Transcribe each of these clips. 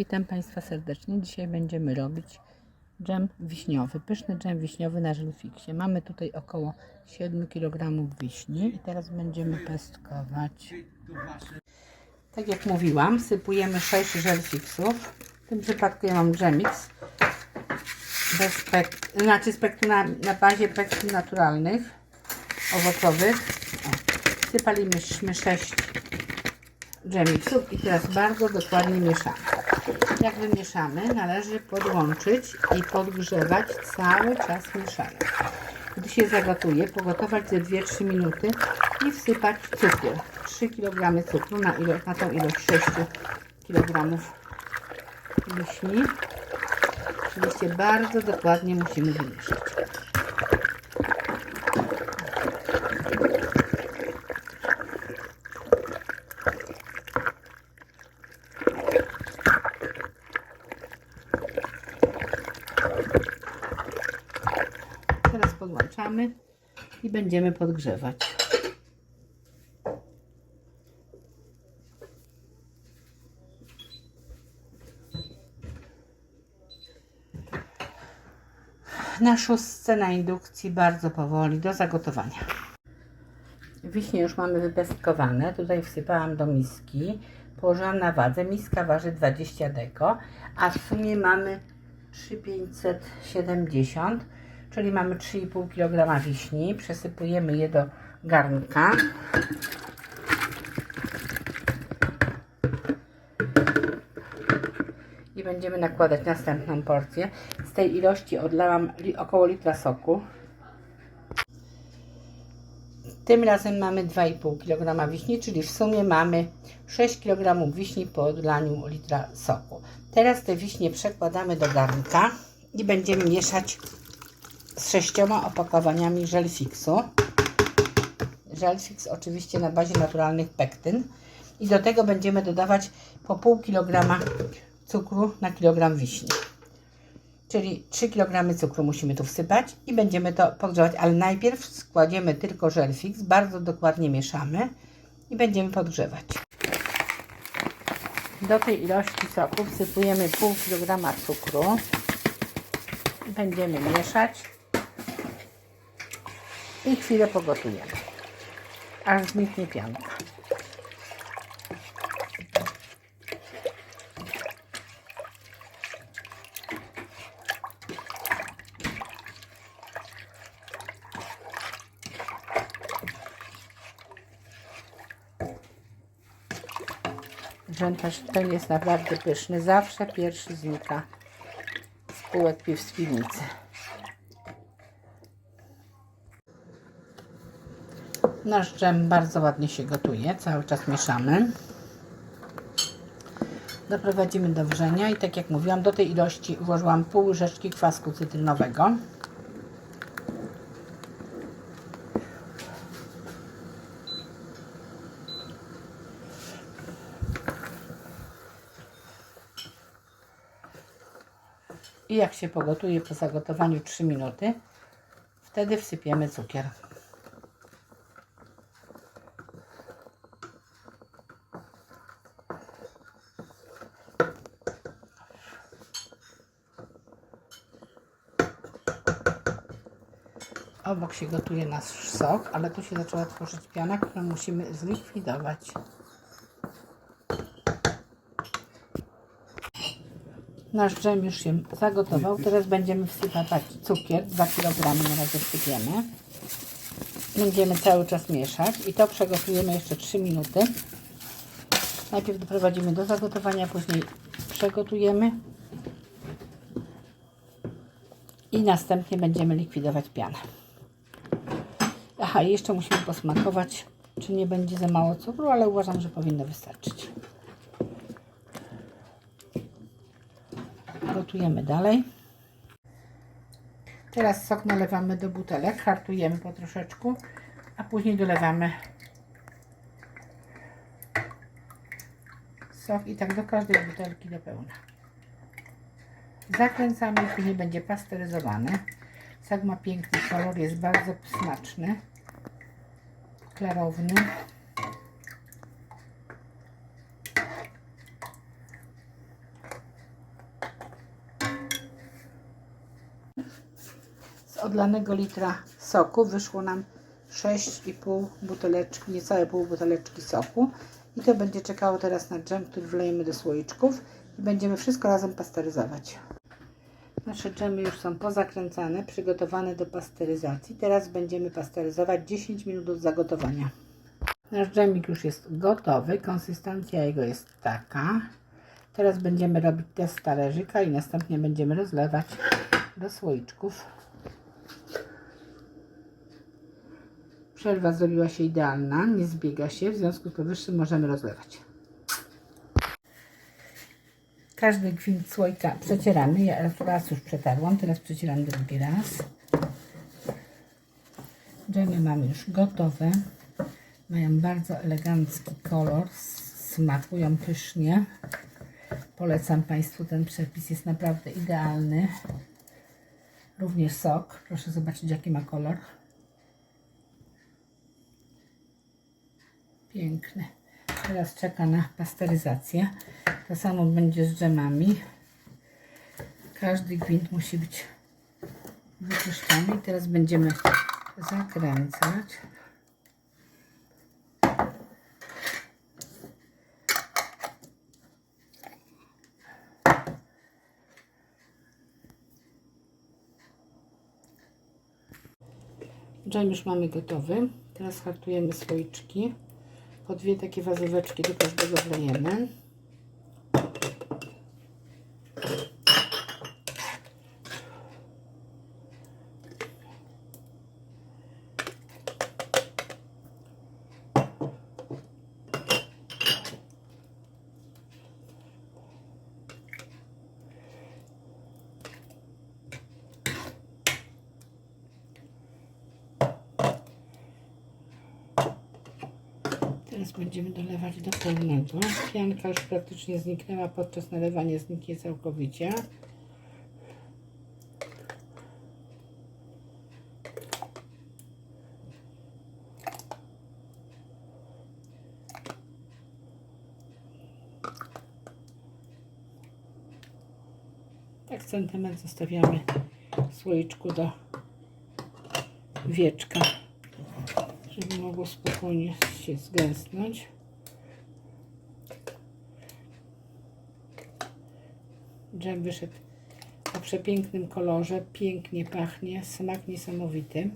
Witam Państwa serdecznie. Dzisiaj będziemy robić dżem wiśniowy, pyszny dżem wiśniowy na żelfiksie. Mamy tutaj około 7 kg wiśni i teraz będziemy pestkować. Tak jak mówiłam, sypujemy 6 żelfiksów. W tym przypadku ja mam dżemix, bez pek, znaczy spektrum na, na bazie spektrum naturalnych, owocowych. O, sypaliśmy 6 dżemixów i teraz bardzo dokładnie mieszamy. Jak wymieszamy, należy podłączyć i podgrzewać cały czas mieszania. Gdy się zagotuje, pogotować ze 2-3 minuty i wsypać cukier. 3 kg cukru na, ilo, na tą ilość 6 kg wiśni. Oczywiście bardzo dokładnie musimy wymieszać. Teraz podłączamy i będziemy podgrzewać. Na szóstce na indukcji bardzo powoli do zagotowania. Wiśnie już mamy wypestkowane. Tutaj wsypałam do miski. Położyłam na wadze. Miska waży 20 deko, a w sumie mamy 3570, czyli mamy 3,5 kg wiśni. Przesypujemy je do garnka. I będziemy nakładać następną porcję. Z tej ilości odlałam około litra soku. Tym razem mamy 2,5 kg wiśni, czyli w sumie mamy 6 kg wiśni po odlaniu litra soku. Teraz te wiśnie przekładamy do garnka i będziemy mieszać z sześcioma opakowaniami żelfiksu. Żelfix oczywiście na bazie naturalnych pektyn. I do tego będziemy dodawać po pół kilograma cukru na kilogram wiśni. Czyli 3 kg cukru musimy tu wsypać i będziemy to podgrzewać, ale najpierw składziemy tylko żelfix, bardzo dokładnie mieszamy i będziemy podgrzewać. Do tej ilości soku wsypujemy pół kilograma cukru będziemy mieszać i chwilę pogotujemy, aż zniknie pianka. Dżem też ten jest naprawdę pyszny. Zawsze pierwszy znika z półek piw z piwnicy. Nasz dżem bardzo ładnie się gotuje. Cały czas mieszamy. Doprowadzimy do wrzenia i tak jak mówiłam, do tej ilości włożyłam pół łyżeczki kwasku cytrynowego. I jak się pogotuje po zagotowaniu 3 minuty, wtedy wsypiemy cukier. Obok się gotuje nasz sok, ale tu się zaczęła tworzyć piana, którą musimy zlikwidować. Nasz dżem już się zagotował. Teraz będziemy wsypać cukier. 2 kg na razie wsypiemy. Będziemy cały czas mieszać i to przegotujemy jeszcze 3 minuty. Najpierw doprowadzimy do zagotowania, później przegotujemy i następnie będziemy likwidować pianę. Aha, jeszcze musimy posmakować, czy nie będzie za mało cukru, ale uważam, że powinno wystarczyć. Gotujemy dalej. Teraz sok nalewamy do butelek, hartujemy po troszeczku, a później dolewamy sok i tak do każdej butelki do pełna. Zakręcamy i później będzie pasteryzowany. Sok ma piękny kolor, jest bardzo smaczny, klarowny. Z odlanego litra soku wyszło nam 6,5 buteleczki, niecałe pół buteleczki soku. I to będzie czekało teraz na dżem, który wlejemy do słoiczków i będziemy wszystko razem pasteryzować. Nasze dżemy już są pozakręcane, przygotowane do pasteryzacji. Teraz będziemy pasteryzować 10 minut od zagotowania. Nasz dżemik już jest gotowy, konsystencja jego jest taka. Teraz będziemy robić test talerzyka i następnie będziemy rozlewać do słoiczków. Przerwa zrobiła się idealna, nie zbiega się, w związku z powyższym możemy rozlewać. Każdy gwint słoika przecieramy. Ja raz już przetarłam, teraz przecieram drugi raz. Dżemy mamy już gotowe. Mają bardzo elegancki kolor, smakują pysznie. Polecam Państwu ten przepis, jest naprawdę idealny. Również sok, proszę zobaczyć jaki ma kolor. Piękny. Teraz czeka na pasteryzację. To samo będzie z dżemami. Każdy gwint musi być wyczyszczony. I teraz będziemy zakręcać. Dżem już mamy gotowy. Teraz hartujemy słoiczki. Po dwie takie wazóweczki do każdego wlejemy. Teraz będziemy dolewać do pełnego. Pianka już praktycznie zniknęła, podczas nalewania zniknie całkowicie. Tak centymetr zostawiamy w słoiczku do wieczka żeby mogło spokojnie się zgęstnąć. Dżem wyszedł o przepięknym kolorze, pięknie pachnie, smak niesamowity.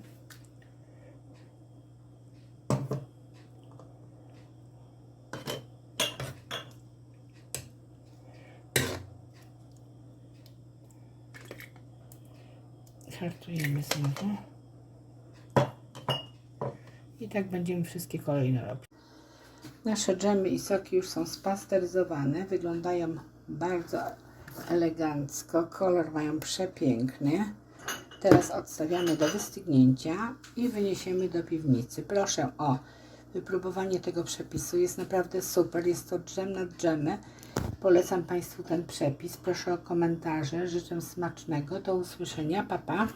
Hartujemy znowu. I tak będziemy wszystkie kolejne robić. Nasze dżemy i soki już są spasteryzowane. Wyglądają bardzo elegancko. Kolor mają przepiękny. Teraz odstawiamy do wystygnięcia i wyniesiemy do piwnicy. Proszę o wypróbowanie tego przepisu. Jest naprawdę super. Jest to dżem na dżemy. Polecam Państwu ten przepis. Proszę o komentarze. Życzę smacznego. Do usłyszenia. Pa, pa.